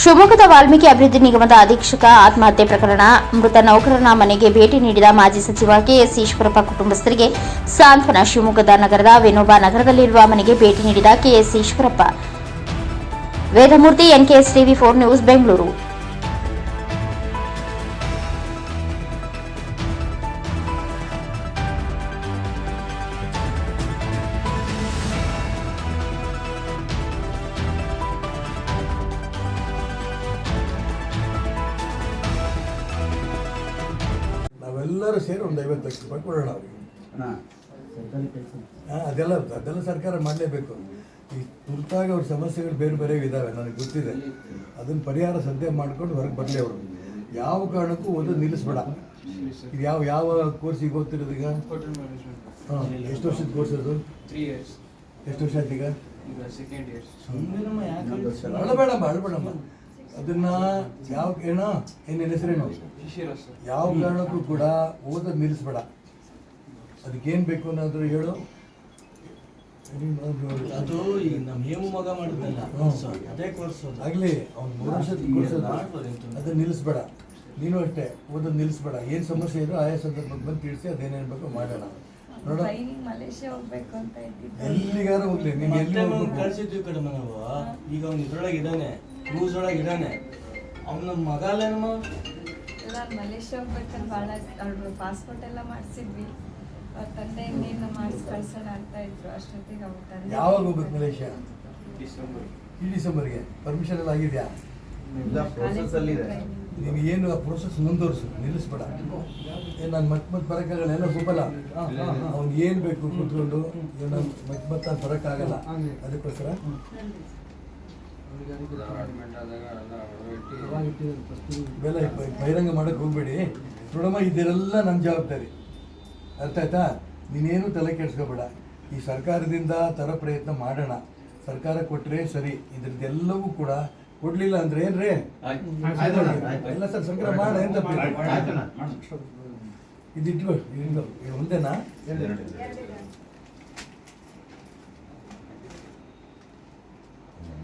ಶಿವಮೊಗ್ಗದ ವಾಲ್ಮೀಕಿ ಅಭಿವೃದ್ಧಿ ನಿಗಮದ ಅಧೀಕ್ಷಕ ಆತ್ಮಹತ್ಯೆ ಪ್ರಕರಣ, ಮೃತ ನೌಕರನ ಮನೆಗೆ ಭೇಟಿ ನೀಡಿದ ಮಾಜಿ ಸಚಿವ ಕೆಎಸ್ ಈಶ್ವರಪ್ಪ ಕುಟುಂಬಸ್ಥರಿಗೆ ಸಾಂತ್ವನ. ಶಿವಮೊಗ್ಗದ ನಗರದ ವಿನೋಬಾ ನಗರದಲ್ಲಿರುವ ಮನೆಗೆ ಭೇಟಿ ನೀಡಿದ KS Eshwarappa Vedamurthy NKS TV four news, Bengaluru. ನಾವೆಲ್ಲರೂ ಸೇರಿ ಒಂದು ಐವತ್ತು ಲಕ್ಷ ರೂಪಾಯಿ ಕೊಡೋಣ ಅವರಿಗೆ. ಅದೆಲ್ಲ ಅದೆಲ್ಲ ಸರ್ಕಾರ ಮಾಡಲೇಬೇಕು. ಈ ತುರ್ತಾಗಿ ಅವ್ರ ಸಮಸ್ಯೆಗಳು ಬೇರೆ ಬೇರೆ ಇದ್ದಾವೆ ನನಗೆ ಗೊತ್ತಿದೆ. ಅದನ್ನು ಪರಿಹಾರ ಸದ್ಯ ಮಾಡ್ಕೊಂಡು ಹೊರಗೆ ಬರಲಿ ಅವರು. ಯಾವ ಕಾರಣಕ್ಕೂ ಒಂದು ನಿಲ್ಲಿಸ್ಬೇಡ. ಇದು ಯಾವ ಯಾವ ಕೋರ್ಸಿಗೆ ಗೊತ್ತಿರೋದು ಈಗ? ಹಾಂ ಎಷ್ಟು ವರ್ಷದ ಕೋರ್ಸ್ ಅದು? ತ್ರೀ ಇಯರ್ಸ್ ಎಷ್ಟು ವರ್ಷ ಆಯ್ತು ಈಗ? ಈಗ ಸೆಕೆಂಡ್ ಇಯರ್ಸ್ ಅಳಬೇಡಮ್ಮ ಅಳಬೇಡಮ್ಮ. ಅದನ್ನ ಯಾವ ಏನೋ ಏನೇನು ಹೆಸರೇನು ಶಿಶಿರ ಸರ್ ಯಾವ ಕಾರಣಕ್ಕೂ ಕೂಡ ಓದೋದು ನಿಲ್ಲಿಸ್ಬೇಡ. ಅದಕ್ಕೇನು ಬೇಕು ಅನ್ನೋದ್ರ ಹೇಳು. ಅದು ಈಗ ನಮ್ಮ ಹೇಮು ಮಗ ಮಾಡಿದ್ದಲ್ಲ. ಅದೇ ಕೋರ್ಸ್ ಅದು. ಆಗ್ಲಿ ಅವ್ನು ಮೂರು ವರ್ಷದ. ಮಾಡ್ಬೋದು ಅದನ್ನ ನಿಲ್ಲಿಸ್ಬೇಡ. ನೀನು ಅಷ್ಟೇ ಓದೋದು ನಿಲ್ಲಿಸ್ಬೇಡ. ಏನು ಸಮಸ್ಯೆ ಇರೋ ಆಯಾ ಸಂದರ್ಭಕ್ಕೆ ಬಂದು ತಿಳಿಸಿ ಅದೇನೇನು ಬೇಕೋ ಮಾಡೋಣ. ಎಲ್ಲಿಗಾರ ಹೋಗ್ಲಿ ನೀನು ಕಳ್ಸಿದ್ವಿ ಕಡಿಮೆ ನಾವು ಈಗ ಅವ್ನು ಇದ್ರೊಳಗೆ ಇದ್ದಾನೆ ಕ್ರೂಸ್ ಒಳಗೆ ಇದ್ದಾನೆ. ಅವ್ನ ನಮ್ಮ ಮಗ ಅಲ್ಲೇನಮ್ಮ? ನಾನು ಮಲೇಷ್ಯಾ ಹೋಗ್ಬೇಕಾದ್ರೆ ಭಾಳ ಅವ್ರು ಪಾಸ್ಪೋರ್ಟ್ ಎಲ್ಲ ಮಾಡಿಸಿದ್ವಿ. ಅವ್ರ ತಂದೆ ಇನ್ನೇನು ಮಾಡಿಸಿ ಕಳ್ಸೋಣ ಅಂತ ಇದ್ರು. ಅಷ್ಟೊತ್ತಿಗೆ ಅವ್ರ ತಂದೆ ಯಾವಾಗ ಹೋಗ್ಬೇಕು ಮಲೇಷ್ಯಾ? ಡಿಸೆಂಬರ್. ಈ ಡಿಸೆಂಬರ್ಗೆ? ಪರ್ಮಿಷನ್ ಎಲ್ಲ ಆಗಿದೆಯಾ? ಕಾಲೇಜ್ ನೀನು ಏನು ಆ ಪ್ರೋಸೆಸ್ ಮುಂದುವರಿಸು. ನಿಲ್ಲಿಸ್ಬೇಡ. ಏನು ನಾನು ಮತ್ತೆ ಮತ್ತೆ ಬರೋಕ್ಕಾಗಲ್ಲ. ಎಲ್ಲ ಗೊಬ್ಬಲ್ಲ ಅವ್ನಿಗೆ ಏನು ಬೇಕು ಕೂತ್ಕೊಂಡು? ಏನು ಮತ್ತೆ ಮತ್ತೆ ನಾನು ಬರೋಕ್ಕಾಗಲ್ಲ? ಅದಕ್ಕೋಸ್ಕರ? ಬಹಿರಂಗ ಮಾಡಕ್ಕೆ ಹೋಗ್ಬೇಡಿ. ನೋಡಮ್ಮ ಇದೆಲ್ಲ ನಮ್ಮ ಜವಾಬ್ದಾರಿ. ಅರ್ಥ ಆಯ್ತಾ? ನೀನೇನು ತಲೆ ಕೆಡಿಸ್ಕೋಬೇಡ. ಈ ಸರ್ಕಾರದಿಂದ ತರ ಪ್ರಯತ್ನ ಮಾಡೋಣ. ಸರ್ಕಾರ ಕೊಟ್ಟರೆ ಸರಿ ಇದ್ರದ್ದೆಲ್ಲವೂ ಕೂಡ ಕೊಡ್ಲಿಲ್ಲ ಅಂದ್ರೆ ಏನ್ರಿ? ಎಲ್ಲ ಸರ್ ಸಂಗ್ರಹ ಮಾಡ ಎಂತ ಒಂದೇನಾ?